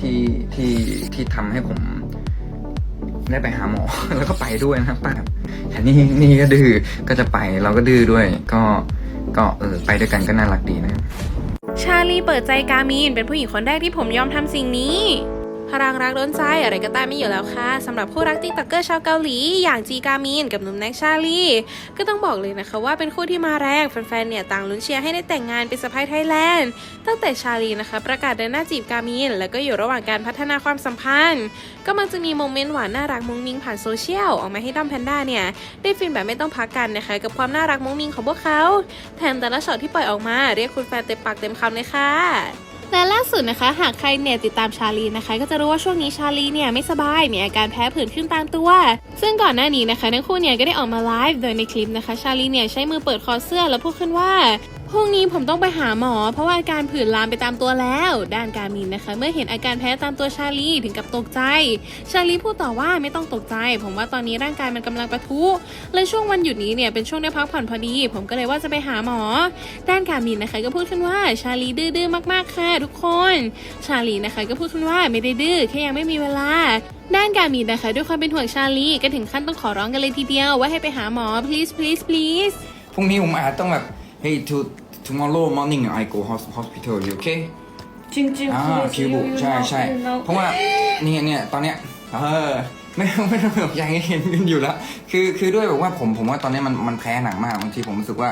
ที่ที่ที่ทำให้ผมได้ไปหาหมอ แล้วก็ไปด้วยนะครับป้าแต่นี่นี่ก็ดื้อก็จะไปเราก็ดื้อด้วย ก็ก็เออไปด้วยกันก็น่ารักดีนะครับชาลีเปิดใจกามีนเป็นผู้หญิงคนแรกที่ผมยอมทำสิ่งนี้ พลังรักโดนใจอะไรก็ตามไม่อยู่แล้วค่ะสำหรับคู่รักติ๊กต็อกเกอร์ชาวเกาหลี อย่างจีกามีนกับหนุ่มแน็กชาลีก็ต้องบอกเลยนะคะว่าเป็นคู่ที่มาแรงแฟนๆเนี่ยต่างลุ้นเชียร์ให้ได้แต่งงานเป็นสะพ้ายไทยแลนด์ตั้งแต่ชาลีนะคะ ประกาศเดินหน้าจีบกามีนแล้วก็อยู่ระหว่างการพัฒนาความสัมพันธ์ ก็มักจะมีโมเมนต์หวานน่ารักมุ้งมิ้งผ่านโซเชียลออกมาให้ด้อมแพนด้าเนี่ยได้ฟินแบบไม่ต้องพักกันนะคะกับความน่ารักมุ้งมิ้งของพวกเขาแถมแต่ละช็อตที่ปล่อยออกมาเรียกคุณแฟนเต็มปากเต็มคำเลยค่ะ และล่าสุดนะคะ หากใครเนี่ยติดตามชาลีนะคะ ก็จะรู้ว่าช่วงนี้ชาลีเนี่ยไม่สบายมีอาการแพ้ผื่นขึ้นตามตัว ซึ่งก่อนหน้านี้นะคะทั้งคู่เนี่ยก็ได้ออกมาไลฟ์โดยในคลิปนะคะ ชาลีเนี่ยใช้มือเปิดคอเสื้อแล้วพูดขึ้นว่า พรุ่งนี้ผมต้องไปหาหมอ เพราะว่าอาการผื่นลามไปตามตัวแล้ว ด้านการมินนะคะ เมื่อเห็นอาการแพ้ตามตัวชาลีถึงกับตกใจ ชาลีพูดต่อว่าไม่ต้องตกใจ ผมว่าตอนนี้ร่างกายมันกำลังประทุและช่วงวันหยุดนี้เนี่ยเป็นช่วงได้พักผ่อนพอดี ผมก็เลยว่าจะไปหาหมอ ด้านการมินนะคะก็พูดขึ้นว่าชาลีดื้อๆมากๆค่ะทุกคน ชาลีนะคะก็พูดขึ้นว่าไม่ได้ดื้อแค่ยังไม่มีเวลาด้านการมินนะคะ ด้วยความเป็นห่วงชาลีก็ถึงขั้นต้องขอร้องกันเลยทีเดียว ว่าให้ไปหาหมอ please please please พรุ่งนี้ผมอาจต้องแบบ hey to tomorrow morning I go hos- hospital you okay จริงจริงอ่าคิวบุใช่ใช่เพราะว่าเนี่ยเนี่ยตอนเนี้ยเออไม่ไม่ต้องแบบอย่างเห็นกันอยู่แล้ว คือคือด้วยแบบว่าผมผมว่าตอนเนี้ยมันมันแพ้หนักมากบางทีผมรู้สึกว่า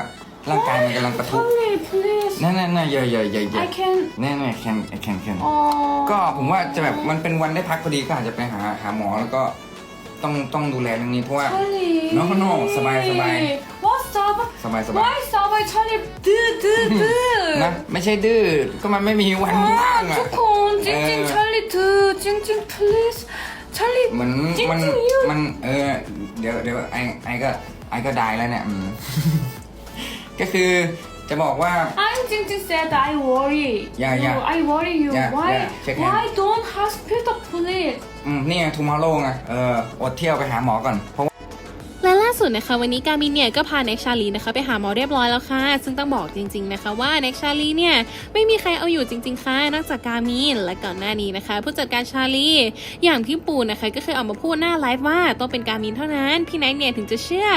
ร่างกายมันกำลังประทุ Please please นั่นนั่นนั่นอย่าอย่าอย่าอย่า I can แน่แน่แคนแคนแคนอ๋อก็ผมว่าจะแบบมันเป็นวันได้พักพอดีก็อาจจะไปหาหาหมอแล้วก็ต้องต้องดูแลเรื่องนี้เพราะว่า Charlie No, no, สบายสบาย What stop สบายสบาย Why stop by Charlie ดื้อดื้อดื้อนะไม่ใช่ดื้อก็มันไม่มีวันอ่าว่างอะทุกคนจริงจริงเออ Charlie ดื้อจริงจริง please Charlie เหมือนจริงๆมันอยู่มันเออเดี๋ยวเดี๋ยวไอไอก็ไอก็ได้แล้วเนี่ยอืม ก็คือจะบอกว่า I'm จริงจริง said I worry Yeah, you yeah. I worry you Yeah, why yeah, check hand. why don't hospital please อืมนี่ไงทูมาโลไงเอออดเที่ยวไปหาหมอก่อนเพราะว่าและล่า สุดนะคะวันนี้กามินเนี่ยก็พาเน็กชาลีนะคะไปหาหมอเรียบร้อยแล้วค่ะ ซึ่งต้องบอกจริงๆนะคะว่าเน็กชาลีเนี่ยไม่มีใครเอาอยู่จริง ๆค่ะนอกจากกามินและก่อนหน้านี้นะคะ ผู้จัดการชาลีอย่างพี่ปูนะคะก็เคยออกมาพูดหน้าไลฟ์ว่าต้องเป็นกามินเท่านั้นพี่แน็กเนี่ยถึงจะเชื่อ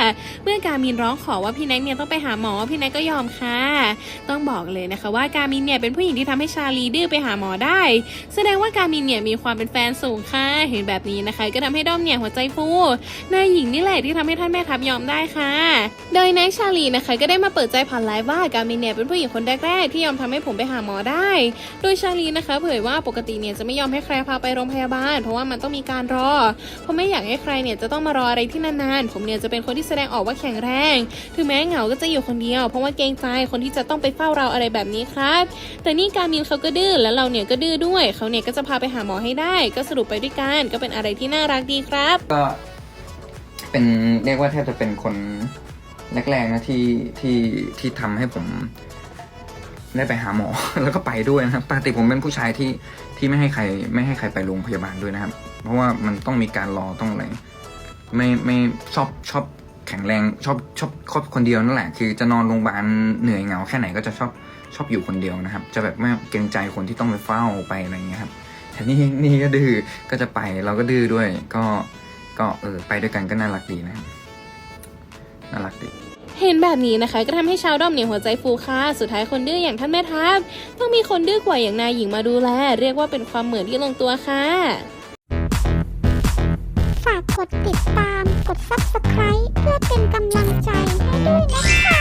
เมื่อกามินร้องขอว่าพี่แน็กเนี่ยต้องไปหาหมอพี่แน็กก็ยอมค่ะ ต้องบอกเลยนะคะว่ากามินเนี่ยเป็นผู้หญิงที่ทำให้ชาลีดื้อไปหาหมอได้ แสดงว่ากามินเนี่ยมีความเป็นแฟนสูงค่ะเห็นแบบนี้นะคะ ก็ทำให้ด้อมเนี่ยหัวใจฟูนายหญิงนี่แหละที่ทำให้ท่านแม่ทัพยอมได้ค่ะ โดยนายชาลีนะคะ ก็ได้มาเปิดใจผ่านไลฟ์ว่ากามินเนี่ยเป็นผู้หญิงคนแรกๆที่ยอมทำให้ผมไปหาหมอได้ โดยชาลีนะคะ เผยว่าปกติเนี่ยจะไม่ยอมให้ใครพาไปโรงพยาบาล เพราะว่ามันต้องมีการรอ เพราะไม่อยากให้ใครเนี่ยจะต้องมารออะไรที่นานๆ ผมเนี่ยจะเป็นคนที่แสดงออกว่าแข็งแรง ถึงแม้เหงาก็จะอยู่คนเดียว เพราะว่าเกรงใจคนที่จะต้องไปเฝ้าเราอะไรแบบนี้ครับ แต่นี่การมินเขาก็ดื้อแล้วเราเนี่ยก็ดื้อด้วย เขาเนี่ยก็จะพาไปหาหมอให้ได้ ก็สรุปไปด้วยกันก็เป็นอะไรที่น่ารักดีครับก็ เป็นเรียกว่าแทบจะเป็นคนแรกๆนะที่ที่ที่ทำให้ผมได้ไปหาหมอ แล้วก็ไปด้วยนะครับปกติผมเป็นผู้ชายที่ที่ไม่ให้ใครไม่ให้ใครไปโรงพยาบาลด้วยนะครับ เพราะว่ามันต้องมีการรอต้องอะไรไม่ไม่ชอบชอบแข็งแรงชอบชอบครอบคนเดียวนั่นแหละ คือจะนอนโรงพยาบาลเหนื่อยเหงาแค่ไหนก็จะชอบชอบอยู่คนเดียวนะครับ จะแบบไม่เกรงใจคนที่ต้องไปเฝ้าไปอะไรอย่างเงี้ยครับแต่นี่นี่ก็ดื้อก็จะไปเราก็ดื้อด้วยก็ ก็เออไปด้วยกันก็น่ารักดีนะครับน่ารักดีเห็นแบบนี้นะคะก็ทำให้ชาวด้อมเนี่ยหัวใจฟูค่ะ สุดท้ายคนดื้ออย่างท่านแม่ทัพต้องมีคนดื้อกว่าอย่างนายหญิงมาดูแล เรียกว่าเป็นความเหมือนที่ลงตัวค่ะ ฝากกดติดตาม กด subscribe เพื่อเป็นกำลังใจให้ด้วยนะคะ